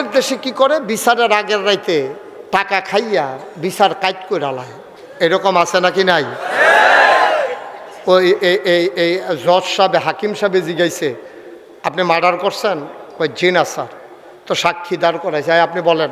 আমাদের দেশে কি করে? বিচারের আগের রাইতে টাকা খাইয়া বিচার কাজ করে আলায় এরকম আছে নাকি নাই? ওই এই এই জজ সাহেব, হাকিম সাহেবে জিগাইছে, আপনি মার্ডার করছেন? ওই জি না, স্যার। তো সাক্ষী দাঁড় করাইছে। "এই আপনি বলেন,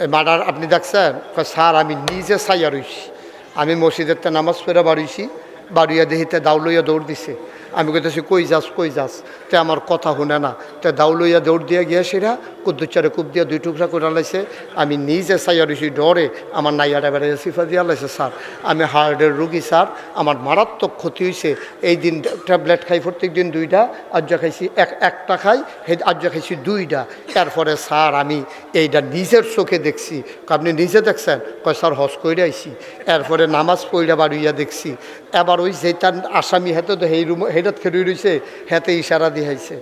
এই মার্ডার আপনি দেখছেন? স্যার, আমি নিজে সাইয়া রইছি। আমি মসজিদের নামাজ পড়ে বাড়িছি। বাড়িয়া দেহিতে দাউলইয়া দৌড় দিছে। আমি কইতেছি, কই যাস কই যাস? তে আমার কথা শুনে না। তে দাউলইয়া দৌড় দিয়ে গিয়ে সেরা কুদ্দুচারে কুপ দিয়ে দুই টুকরা করে লাইছে আমি নিজে সাইয়া রইছি ডরে। আমার নাইয়াটা বেড়ে সিফা দিয়া লাইছে স্যার, আমি হার্টের রুগী, স্যার। আমার মারাত্মক ক্ষতি হয়েছে এই দিন ট্যাবলেট খাই প্রত্যেক দিন দুইটা, আজ্জা খাইছি এক, একটা খাই আজ্জা খাইছি দুইটা। এরপরে, স্যার, আমি এইটা নিজের চোখে দেখছি। আপনি নিজে দেখছেন? কয়, স্যার হস কইরা আইছি। এরপরে নামাজ পইরা বাড়িয়া দেখছি। এবার ওই যেটা আসামি হাতে তো সেই রুম হেটাত খেয়ে রয়েছে হাতে ইশারা দিহাইছে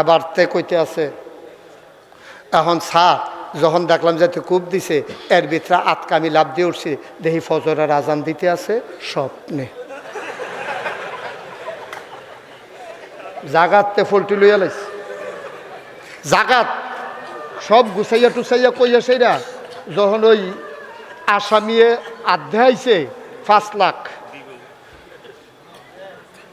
এবার তে কইতে আছে, এখন স্যার, যখন দেখলাম যে কূপ দিছে, এর ভিতরে আতকা আমি লাভ দিয়ে উঠছি, দেখি ফজরের আজান দিতে আছে, স্বপ্নে। জাগাতে ফলটি লইয়া লাইছে। জাগাত, সব গুছাইয়া টুসাইয়া কইয়া সেইরা যখন ওই আসামিয়ে আধে আইছে পাঁচ লাখ।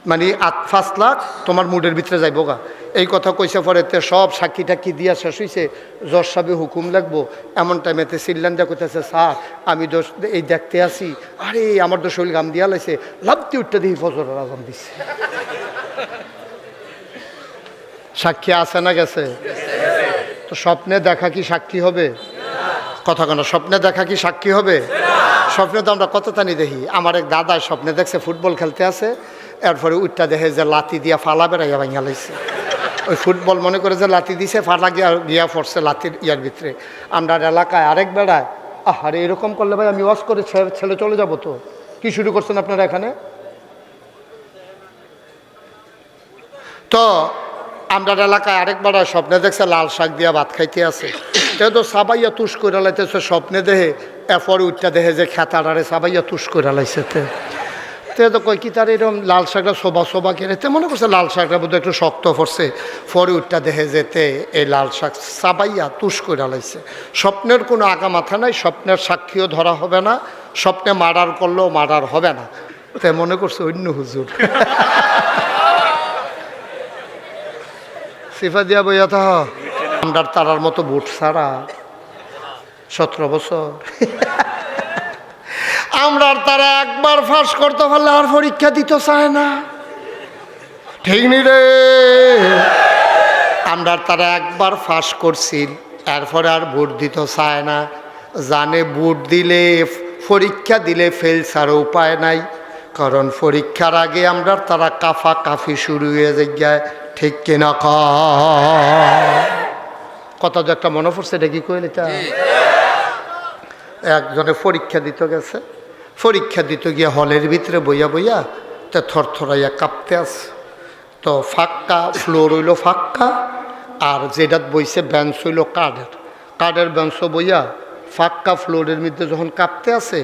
মানে পাঁচ লাখ তোমার মুডের ভিতরে যাইব গা। এই কথা কইছে পরে তে সব সাক্ষী টাক্ষী দিয়া শেষ হইছে। জজ সাহেবে হুকুম লাগবো। এমন টাইমেতে সিল্লান দিয়া কইতেছে, স্যার, আমি দোষ এই দেখতে আসি আরে, আমার তো শরীর গাম দিয়া লাইছে। লাভতে উঠতে দেখি ফজরের আজাম দিছে। সাক্ষী আছে না গেছে? তো স্বপ্নে দেখা কি সাক্ষী হবে? কথা কেন? স্বপ্নে দেখা কি সাক্ষী হবে? স্বপ্নে তো আমরা কত তানি দেখি। আমার এক দাদা স্বপ্নে দেখছে ফুটবল খেলতে আছে, এরপরে উঠটা দেখে যে লাতি দিয়া ফালা বেড়াইয়া ভাঙিয়া লাইছে। ওই ফুটবল মনে করে যে লাতি দিছে, ফালা গিয়া গিয়া পড়ছে লাতির ইয়ার ভিতরে। আমরা এলাকায় আরেক বেড়ায়, আহারে, এরকম করলে ভাই আমি ওয়াশ করে ছেড়ে চলে যাব তো। কি শুরু করছেন আপনারা এখানে? তো, আমরা এলাকায় আরেক বেড়ায় স্বপ্নে দেখছে লাল শাক দিয়া ভাত খাইতে আছে। তে তো সাবাইয়া তুষ করে লাইতেছে স্বপ্নে দেহে, এরপরে উঠটা দেহে যে খেতাটারে সাবাইয়া তুষ করে লাইছে তে। তে তো কই কি তার এরকম লাল শাকটা শোভা শোভা কেড়ে তে মনে করছে লাল শাকটা বোধহয় একটু শক্ত পড়ছে। পরে উঠটা দেখে যেতে এই লাল শাক সাবাইয়া তুষ করে লাইছে। স্বপ্নের কোনো আগা মাথা নাই, স্বপ্নের সাক্ষীও ধরা হবে না, স্বপ্নে মার্ডার করলেও মার্ডার হবে না। তে মনে করছে অন্য হুজুর। সিফা দিয়া বইয়া থাহ। আমরা তারার মতো বুট ছাড়া সতেরো বছর। আমরা তারা একবার ফাঁস করতে পারলে আর পরীক্ষা দিতে চায় না। ঠিক নি রে? আমরা তারা একবার ফাঁস করছি এরপরে আর ভোট দিতে চায় না। জানে ভোট দিলে, পরীক্ষা দিলে ফেল ছাড়া উপায় নাই। কারণ পরীক্ষার আগে আমরা তারা কাফা কাফি শুরু হয়ে যায়, ঠিক কিনা কয়? কথা যে একটা মনে পড়ছে এটা কি কইল এটা? একজনে পরীক্ষা দিতে গেছে পরীক্ষা দিতে গিয়ে হলের ভিতরে বইয়া বইয়া তে থরথরাইয়া কাঁপতে আছে। তো ফাঁক্কা ফ্লোর হইল ফাঁক্কা আর যেটাত বইছে বেঞ্চ হইল কাঠের। কাঠের বেঞ্চ বইয়া ফাঁক্কা ফ্লোরের মধ্যে যখন কাঁপতে আছে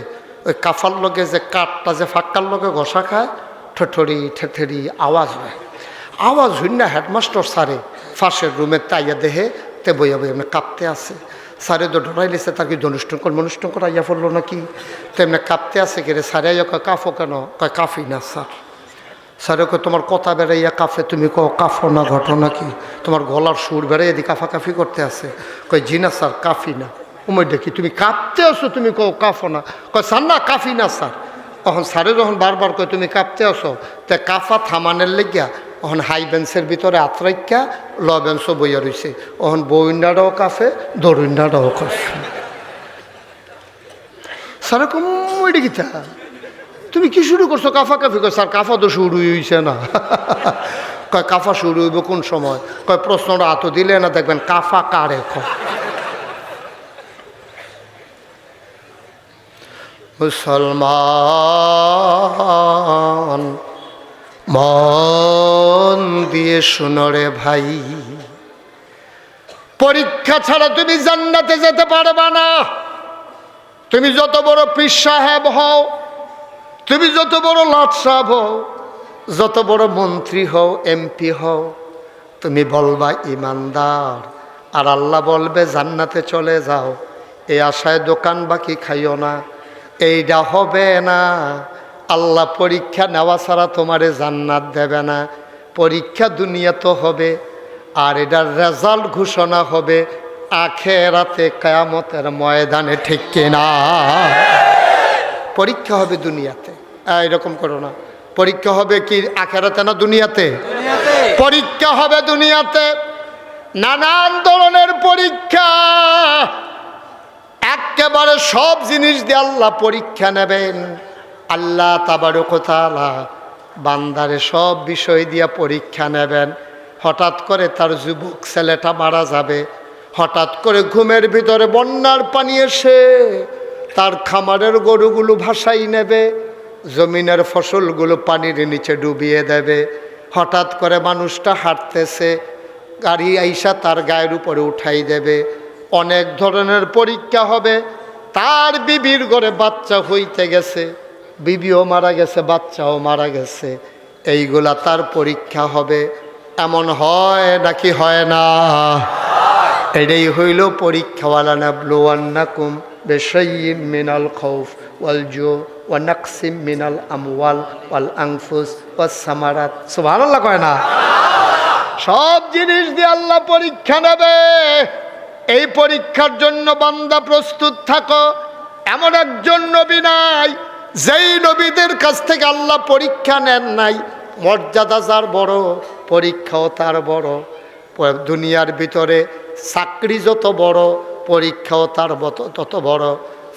ওই কাফার লগে যে কাঠটা যে ফাঁক্কার লগে ঘষা খায় ঠঠরি ঠেঠেরি আওয়াজ হয়। আওয়াজ হইন না হেডমাস্টার সারে ফাঁসের রুমে তাইয়া দেহে তে বইয়া বইয়া এমনি কাঁপতে আছে। স্যারে তো ডরাই লেছে তার কি অনুষ্ঠান কর অনুষ্ঠান করা ইয়া পড়ল নাকি? তেমনি কাঁপতে আছে কে রে? সারে আইয়া কয় কাফো কেন? কয় কাফি না, স্যার। স্যারে কয়, তোমার কথা বেড়াইয়া কাফে তুমি কো কাফো না ঘটনা কি তোমার গলার সুর বেড়াই এদিকে কাফা কাফি করতে আছে। কয়, জি না, স্যার কাফি না। উমর দেখি, তুমি কাঁপতে আসো তুমি কো কাফো না। কয়, স্যার, না কাফি না, স্যার। তখন স্যারে যখন বারবার কয়, তুমি কাঁপতে আসো তে কাফা থামানের লেগিয়া তখন হাই বেঞ্চের ভিতরে আত্রাইকা ল বেঞ্চও বইয়া রয়েছে তখন বইন্ডাটাও কাফে দরুইন্ডাটাও কাফে স্যারে কম গীতা তুমি কি শুরু করছ? কাফা কাফি কয়, স্যার কাফা তো শুরু হয়েছে না। কয় কাফা শুরু হইব কোন সময়? কয়, প্রশ্নটা হাত দিলে না, দেখবেন কাফা কারে কয়? মুসলমান, মন দিয়ে শুনরে ভাই। পরীক্ষা ছাড়া তুমি জান্নাতে যেতে পারবা না। তুমি যত বড় পীর সাহেব হও, তুমি যত বড় লাট সাহেব হও, যত বড় মন্ত্রী হও, এমপি হও, তুমি বলবা, ইমানদার, আর আল্লাহ বলবে, জান্নাতে চলে যাও। এই আশায় দোকান বাকি খাইও না। এইটা হবে না। আল্লাহ পরীক্ষা নেওয়া ছাড়া তোমারে জান্নাত দেবে না। পরীক্ষা দুনিয়া তো হবে আর এটার রেজাল্ট ঘোষণা হবে আখেরাতে কেয়ামতের ময়দানে ঠিক কিনা পরীক্ষা হবে দুনিয়াতে। এরকম করো না। পরীক্ষা হবে কি আখেরাতে না দুনিয়াতে। পরীক্ষা হবে দুনিয়াতে। নানান ধরনের পরীক্ষা একেবারে সব জিনিস দিয়ে আল্লাহ পরীক্ষা নেবেন। আল্লাহ তাবারকতালা বান্দারে সব বিষয় দিয়ে পরীক্ষা নেবেন। হঠাৎ করে তার যুবক ছেলেটা মারা যাবে। হঠাৎ করে ঘুমের ভিতরে বন্যার পানি এসে তার খামারের গরুগুলো ভাসাই নেবে। জমিনের ফসলগুলো পানির নিচে ডুবিয়ে দেবে। হঠাৎ করে মানুষটা হাঁটতেছে। গাড়ি আইসা তার গায়ের উপরে উঠাই দেবে। অনেক ধরনের পরীক্ষা হবে। তার বিবির ঘরে বাচ্চা হইতে গেছে, বিবিও মারা গেছে, বাচ্চাও মারা গেছে। এইগুলা তার পরীক্ষা হবে। এমন হয় নাকি হয় না? এটাই হইল পরীক্ষাওয়ালা না ব্লোয়ান্নাকুম বেশাইম মিনাল খৌফ ওয়াল জো ওয়া নাকসিম মিনাল আমওয়াল ওয়াল আংফুস ওয়াস সামারাত। সুবহানাল্লাহ কয় না? সব জিনিস দিয়ে আল্লাহ পরীক্ষা নেবে। এই পরীক্ষার জন্য বান্দা প্রস্তুত থাকো। এমন একজন নবী নাই, যেই নবীদের কাছ থেকে আল্লাহ পরীক্ষা নেন নাই। মর্যাদা যার বড়, পরীক্ষাও তার বড়। দুনিয়ার ভিতরে চাকরি যত বড়, পরীক্ষাও তার তত বড়।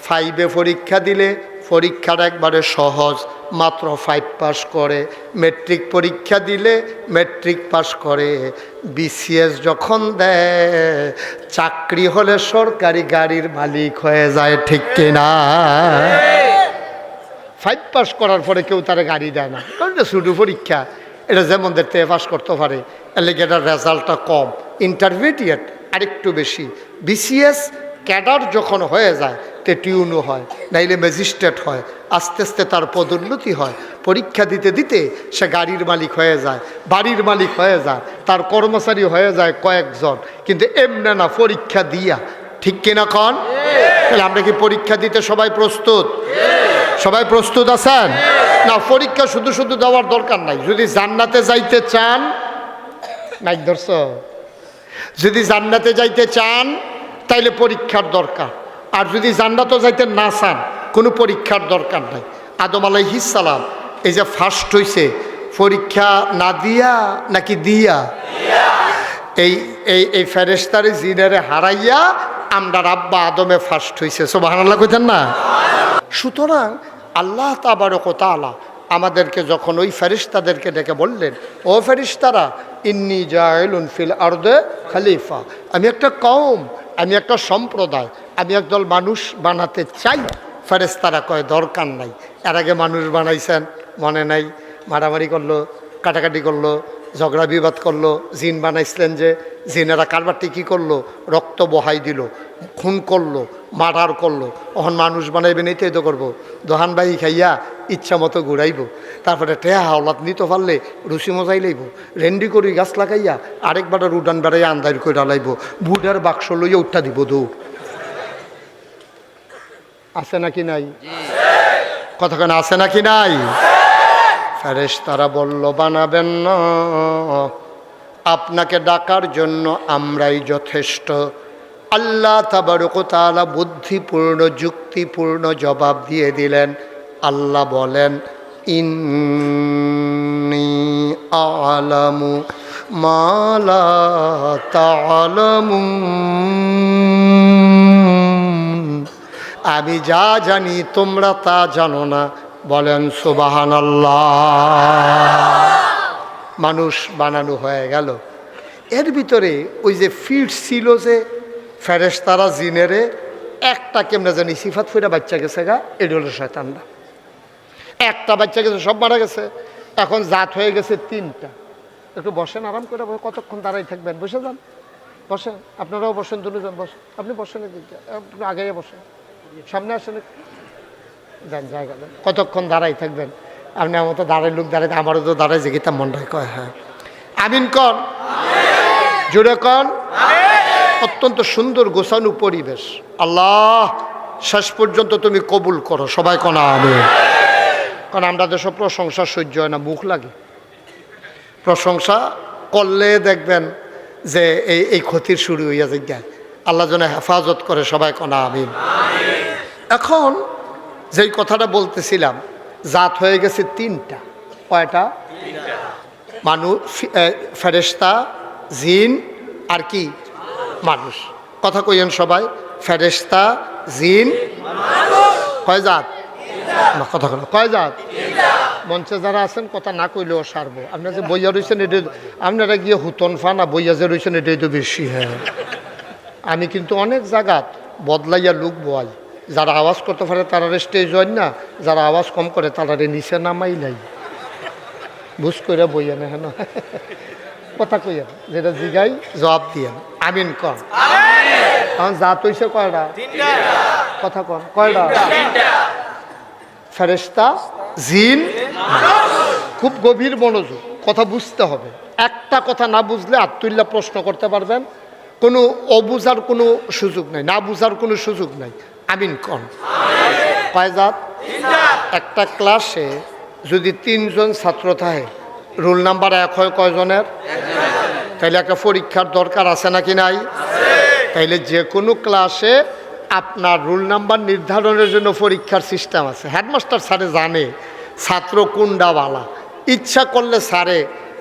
ফাইভে পরীক্ষা দিলে পরীক্ষার একবারে সহজ, মাত্র ফাইভ পাস করে। মেট্রিক পরীক্ষা দিলে মেট্রিক পাস করে। বিসিএস যখন দেয়, চাকরি হলে সরকারি গাড়ির মালিক হয়ে যায়, ঠিক কিনা ফাইভ পাস করার পরে কেউ তারা গাড়ি দেয় না। কারণ এটা শুধু পরীক্ষা। এটা যেমন দেখতে পাস করতে পারে। এর লেগে এটার রেজাল্টটা কম। ইন্টারমিডিয়েট আরেকটু বেশি। বিসিএস ক্যাডার যখন হয়ে যায়, তে টিউনও হয়, নাইলে ম্যাজিস্ট্রেট হয়, আস্তে আস্তে তার পদোন্নতি হয়। পরীক্ষা দিতে দিতে সে গাড়ির মালিক হয়ে যায়, বাড়ির মালিক হয়ে যায়, তার কর্মচারী হয়ে যায় কয়েকজন। কিন্তু এমনে না পরীক্ষা দিয়া, ঠিক কিনা কন? তাহলে আমরা কি পরীক্ষা দিতে সবাই প্রস্তুত? সবাই প্রস্তুত আছেন? না, পরীক্ষা শুধু শুধু দেওয়ার দরকার নাই। যদি জান্নাতে যাইতে চান নাই ধরছ? যদি জান্নাতে যাইতে চান তাইলে পরীক্ষার দরকার। আর যদি জান্নাতে যাইতে না চান, কোনো পরীক্ষার দরকার নাই। আদম আলাইহিসালাম এই যে ফার্স্ট হইছে, পরীক্ষা না দিয়া নাকি দিয়া? এই এই এই ফেরেস্তারে জিনারে হারাইয়া আমরা রাব্বা আদমে ফার্স্ট হইছে। সোবাহান্লাহ কইতেন না? সুতরাং আল্লাহ তাবারকতালা আমাদেরকে যখন ওই ফেরিস্তাদেরকে ডেকে বললেন, ও ফেরিস্তারা ইন্নি জায়লুন ফিল আর্দে খালিফা। আমি একটা কম আমি একটা সম্প্রদায়, আমি একদল মানুষ বানাতে চাই। ফেরেস্তারা কয়, দরকার নাই। এর আগে মানুষ বানাইছেন, মনে নাই। মারামারি করল, কাটাকাটি করল, ঝগড়া বিবাদ করল, জিন বানাইছিলেন যে, জিনেরা কারবারটি কী করল? রক্ত বহাই দিল, খুন করল মার্ডার করল। অহন মানুষ বানাইবেন এইটাই তো করব। দোহান বাই খাইয়া ইচ্ছা মতো ঘুরাইব। তারপরে টেহা হাওলাত নিতে পারলে রুচি মজাই লইব। রেন্ডি করি গাছ লাগাইয়া আরেকবার উডান বেড়াইয়া আন্দার করে ডালাইব বুডার বাক্স লইয়া উঠা দিব দৌড়। আছে নাকি নাই? কতক্ষণ আছে নাকি নাই? ফেরেশ তারা বলল, বানাবেন না। আপনাকে ডাকার জন্য আমরাই যথেষ্ট। আল্লাহ তাবারকতালা বুদ্ধিপূর্ণ, যুক্তিপূর্ণ জবাব দিয়ে দিলেন। আল্লাহ বলেন, ইন্নি আলামু মালা আমি যা জানি তোমরা তা জানো না। বলেন সুবাহান মানুষ বানানো হয়ে গেল। এর ভিতরে ওই যে ফিট ছিল যে ফেরেশতারা জিনেরে একটা কেমনে জানি সিফাত ফুরা বাচ্চা গেছে গা এটা হলো শয়তানরা। একটা বাচ্চা গেছে, সব মারা গেছে। এখন জাত হয়ে গেছে তিনটা। একটু বসেন, আরাম করে কতক্ষণ দাঁড়াই থাকবেন? বসে যান। বসেন, আপনারাও বসেন দুজন বসেন। আপনি বসেন একটু আগে বসেন। সামনে আসেন যান, জায়গা দেন। কতক্ষণ দাঁড়াই থাকবেন? আপনি আমার তো দাঁড়াই লোক দাঁড়াই আমারও তো দাঁড়াই যে গীতা মনটাই কয় হ্যাঁ। আমিন কর জোরে কন? অত্যন্ত সুন্দর গোছানো পরিবেশ। আল্লাহ শেষ পর্যন্ত তুমি কবুল করো। সবাই কনা আমি কারণ আমরা দেশে প্রশংসা সহ্য হয় না মুখ লাগে। প্রশংসা করলে দেখবেন যে এই এই ক্ষতির শুরু হইয়া যায় আল্লাহ যেন হেফাজত করে সবাই কনা আমিন। এখন যেই কথাটা বলতেছিলাম জাত হয়ে গেছে তিনটা। কয়টা? মানুষ ফেরেস্তা জিন আর কি? মানুষ। কথা কইয়েন সবাই ফেরেস্তা জিন। কয় জাত? কথা কয় কয় জাত? মঞ্চে যারা আছেন, কথা না কইলেও সারবো। আপনারা যে বইয়া রয়েছেন এটা আপনারা গিয়ে হুতন ফানা বইয়া যে রয়েছেন এটাই তো বেশি হ্যাঁ। আমি কিন্তু অনেক জায়গাত বদলাইয়া লুক বয় যারা আওয়াজ করতে পারে, তারা স্টেজ হয় না। যারা আওয়াজ কম করে, তারা নিচে নামাই নাই বুঝ করে বইয়া না। হেন কথা কইয়া যেটা জিগাই জবাব দিয়েন আমিন কন এখন জাত হইছে কয়টা? কথা কন কয়টা? ফেরেস্তা জিন খুব গভীর মনোযোগ। কথা বুঝতে হবে। একটা কথা না বুঝলে আত্মুল্লাহ প্রশ্ন করতে পারবেন। কোনো অবুঝার কোনো সুযোগ নাই। না বুঝার কোনো সুযোগ নাই। আমিন কন কয় জাত? একটা ক্লাসে যদি তিনজন ছাত্র থাকে রোল নাম্বার এক হয় কয়জনের? তাইলে একটা পরীক্ষার দরকার আছে নাকি নাই? তাইলে যে কোনো ক্লাসে আপনার রোল নাম্বার নির্ধারণের জন্য পরীক্ষার সিস্টেম আছে। হেডমাস্টার স্যারে জানে, ছাত্র কোনডাওয়ালা। ইচ্ছা করলে স্যারে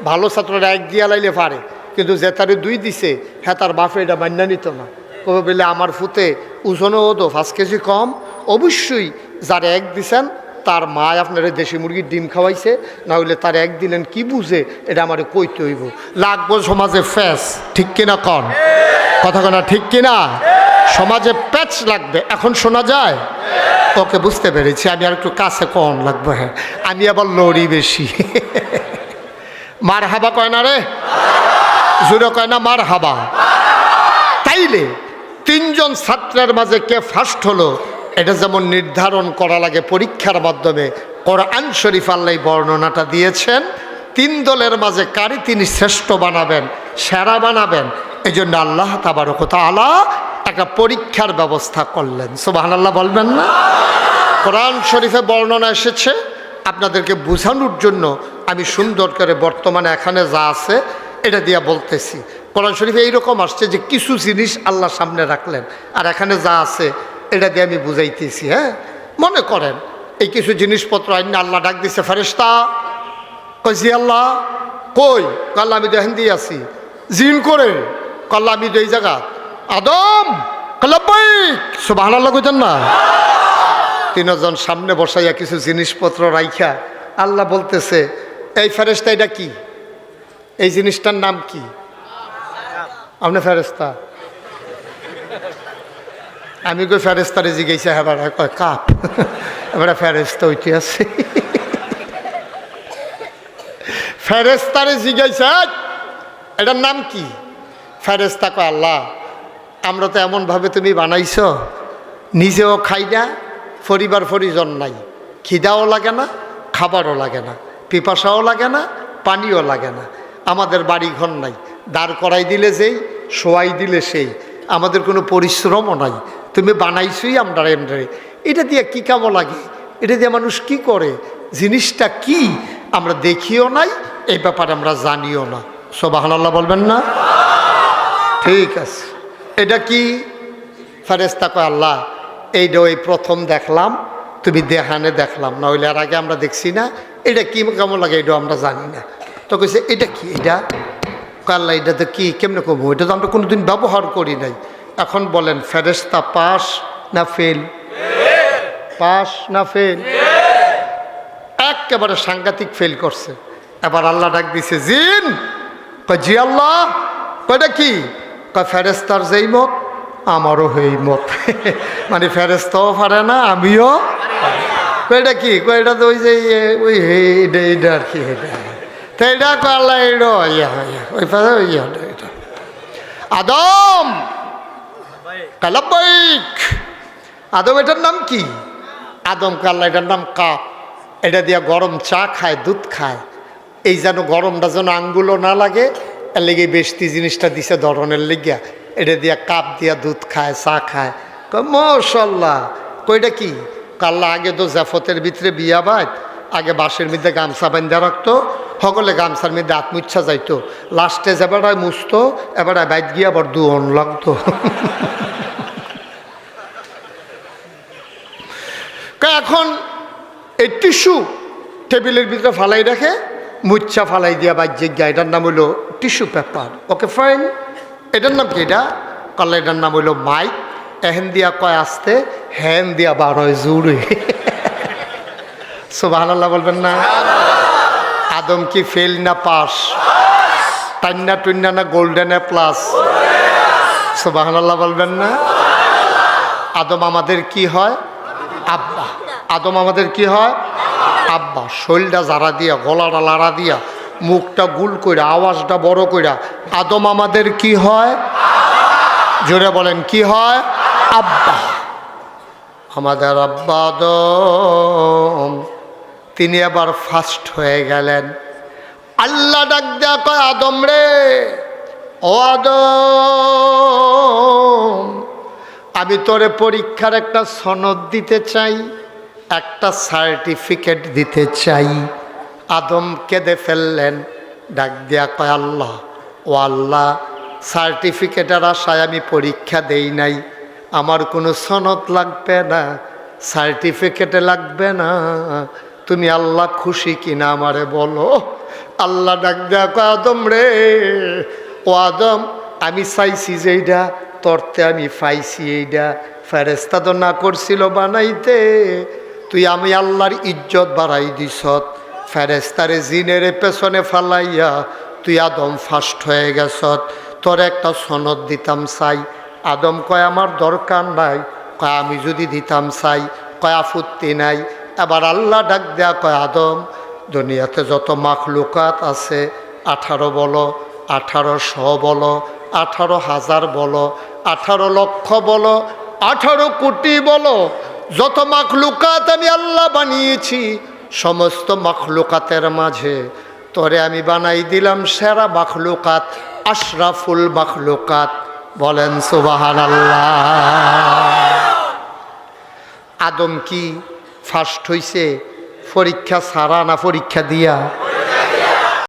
ভালো ছাত্ররা এক দিয়া লাইলে পারে, কিন্তু যে তারে দুই দিছে হ্যাঁ তার বাপে এটা মান্য নিত না। কবে বলে, আমার ফুতে ওজনও তো পাঁচ কেজি কম। অবশ্যই যারা এক দিছেন তার মা আপনার দেশি মুরগির ডিম খাওয়াইছে, না হইলে তার এক দিলেন কি বুঝে, এটা আমার কইতে হইব। লাগবো সমাজে ফ্যাস, ঠিক কিনা কন? কথা কনা ঠিক কিনা? সমাজে প্যাচ লাগবে, এখন শোনা যায়? ওকে বুঝতে পেরেছি, আমি আর একটু কাছে কন লাগবে হ্যাঁ। আমি আবার লড়ি বেশি। মার হাবা কয় না রে? জুড়ে কয় না মার হাবা তাইলে তিনজন ছাত্রের মাঝে কে ফার্স্ট হলো? এটা যেমন নির্ধারণ করা লাগে পরীক্ষার মাধ্যমে, কোরআন শরীফ আল্লাহ বর্ণনাটা দিয়েছেন, তিন দলের মাঝে কারি তিনি শ্রেষ্ঠ বানাবেন, সেরা বানাবেন এই জন্য আল্লাহ তাবারকতা আলা একটা পরীক্ষার ব্যবস্থা করলেন। সোবাহান আল্লাহ বলবেন না? কোরআন শরীফে বর্ণনা এসেছে, আপনাদেরকে বোঝানোর জন্য আমি সুন্দর করে বর্তমানে এখানে যা আছে, এটা দিয়া বলতেছি। কোরআন শরীফে এইরকম আসছে যে কিছু জিনিস আল্লাহ সামনে রাখলেন, আর এখানে যা আছে এটা দিয়ে আমি বুঝাইতেছি হ্যাঁ? মনে করেন, এই কিছু জিনিসপত্র আইন আল্লাহ ডাক দিছে ফেরেস্তা কইছি আল্লাহ। কই? কাল আমি তো হিন্দি আছি। জিন করে? কাল্লা, আমি তো এই জায়গা। আদম? কাল্লাবাই সব আল্লাহ কইতেন না। তিনজন সামনে বসাইয়া কিছু জিনিসপত্র রাইখা আল্লাহ বলতেছে, এই ফেরেস্তা এটা কি? এই জিনিসটার নাম কি? আপনি ফেরেস্তা আমি কই ফেরেস্তারে জিজ্ঞাসা এবার কয় কাপ? এবারে ফেরেস্তা ওইটি আছে। ফেরেস্তারে জিজ্ঞাসা, এটার নাম কি? ফেরেস্তা কয়, আল্লাহ, আমরা তো এমনভাবে তুমি বানাইছ, নিজেও খাই না, পরিবার পরিজন নাই। খিদাও লাগে না, খাবারও লাগে না, পিপাসাও লাগে না, পানিও লাগে না। আমাদের বাড়ি ঘর নাই। দাঁড় করাই দিলে যেই, শোয়াই দিলে সেই। আমাদের কোনো পরিশ্রমও নাই। তুমি বানাইছই আমরা এমডারে এটা দিয়ে কী কামো লাগে? এটা দিয়ে মানুষ কি করে? জিনিসটা কি? আমরা দেখিও নাই, এই ব্যাপারে আমরা জানিও না। সোবাহান আল্লাহ বলবেন না? ঠিক আছে। এটা কি? ফেরেস্তা কয়, আল্লাহ, এইটা ওই প্রথম দেখলাম, তুমি দেহানে দেখলাম না হইলে আর আগে আমরা দেখছি না। এটা কি কেমন লাগে এটা আমরা জানি না। তো কইছে, এটা কি এটা কয়, আল্লাহ এটা তো কি, কেমনে কমবো এটা তো আমরা কোনোদিন ব্যবহার করি নাই। এখন বলেন ফেরেস্তা পাস না ফেল? পাস না ফেল? একেবারে সাংঘাতিক ফেল করছে। এবার আল্লাহ ডাক দিছে, জিন! জি আল্লাহ? কয়টা কি? কয় ফেরেস্তার যেই মত, আমারও এই মত। মানে ফেরেস্তাও পারে না, আমিও কয়টা কি? কয়টা তো ওই যে ওই হে- এইটা এইটা আর কি এটা তো এটা আল্লাহ ইয়া ওই ওই ইয়া এটা আদম! কালাবাইক আদম, এটার নাম কি? আদম কাল্লা এটার নাম কাপ। এটা দিয়া গরম চা খায়, দুধ খায়। এই যেন গরমটা যেন আঙ্গুলও না লাগে, এর লেগে বেশতি জিনিসটা দিছে ধরনের লেগিয়া। এটা দিয়া কাপ দিয়া দুধ খায়, চা খায়। মশাল্লাহ কইটা কি? কাল্লা আগে তো জাফতের ভিতরে বিয়া বাইত আগে বাঁশের মধ্যে গামছা বান্ধা রাখতো সকলে গামছার মধ্যে আত্মইচ্ছা যাইতো। লাস্টে যেবারায় মুছতো এবারে বাইত গিয়ে আবার দুয়ন লাগতো। কা এখন এই টিস্যু টেবিলের ভিতরে ফালাই রাখে, মুচ্ছা ফালাই দিয়া বাহ্যিক গিয়া, এটার নাম হইল টিস্যু পেপার। ওকে ফাইন এটার নাম কি এটা? কাল্লা এটার নাম হইল মাইক। এহেন দিয়া কয় আসতে হ্যান দিয়া বার হয় জুড়ে। সুবাহ বলবেন না? আদম কি ফেল না পাস টান্না টুন্না না গোল্ডেনে প্লাস সুবাহ বলবেন না? আদম আমাদের কি হয়? আব্বা। আদম আমাদের কি হয়? আব্বা। শৈলটা জারা দিয়া, গলাটা লাড়া দিয়া, মুখটা গুল কইরা, আওয়াজটা বড় কইরা, আদম আমাদের কি হয়? জোরে বলেন, কি হয়? আব্বা। আমাদের আব্বা আদম। তিনি আবার ফার্স্ট হয়ে গেলেন। আল্লাহ ডাক দেয়া কয়, আদম রে, ও আদম, আমি তোরে পরীক্ষার একটা সনদ দিতে চাই, একটা সার্টিফিকেট দিতে চাই। আদম কেঁদে ফেললেন। ডাক দিয়া কয়, আল্লাহ, ও আল্লাহ সার্টিফিকেটের আশায় আমি পরীক্ষা দেই নাই। আমার কোনো সনদ লাগবে না, সার্টিফিকেটে লাগবে না তুমি আল্লাহ খুশি কিনা আমারে বলো? আল্লাহ ডাক কয় আদম রে। ও আদম, আমি চাইছি যে এইটা তরতে আমি পাইছি এইটা ফেরেস্তা তো না করছিল বানাইতে। তুই আমি আল্লাহর ইজ্জত বাড়াই দিছত ফেরেস্তারে জিনের পেছনে ফালাইয়া তুই আদম ফার্স্ট হয়ে গেছত তোর একটা সনদ দিতাম চাই। আদম কয়, আমার দরকার নাই। কয়, আমি যদি দিতাম চাই। কয় আপত্তি নাই। এবার আল্লাহ ডাক দেয়া কয়, আদম, দুনিয়াতে যত মাখলুকাত আছে, আঠারো বলো শ বলো, আঠারো হাজার বলো, আঠারো লক্ষ বলো, আঠারো কোটি বলো, যত মাখলুকাত আমি আল্লাহ বানিয়েছি, সমস্ত মাখলুকাতের মাঝে তরে আমি বানাই দিলাম সেরা মাখলুকাত, আশরাফুল মাখলুকাত। বলেন সুবাহান আল্লাহ আদম কি ফার্স্ট হইছে পরীক্ষা ছাড়া না পরীক্ষা দিয়া?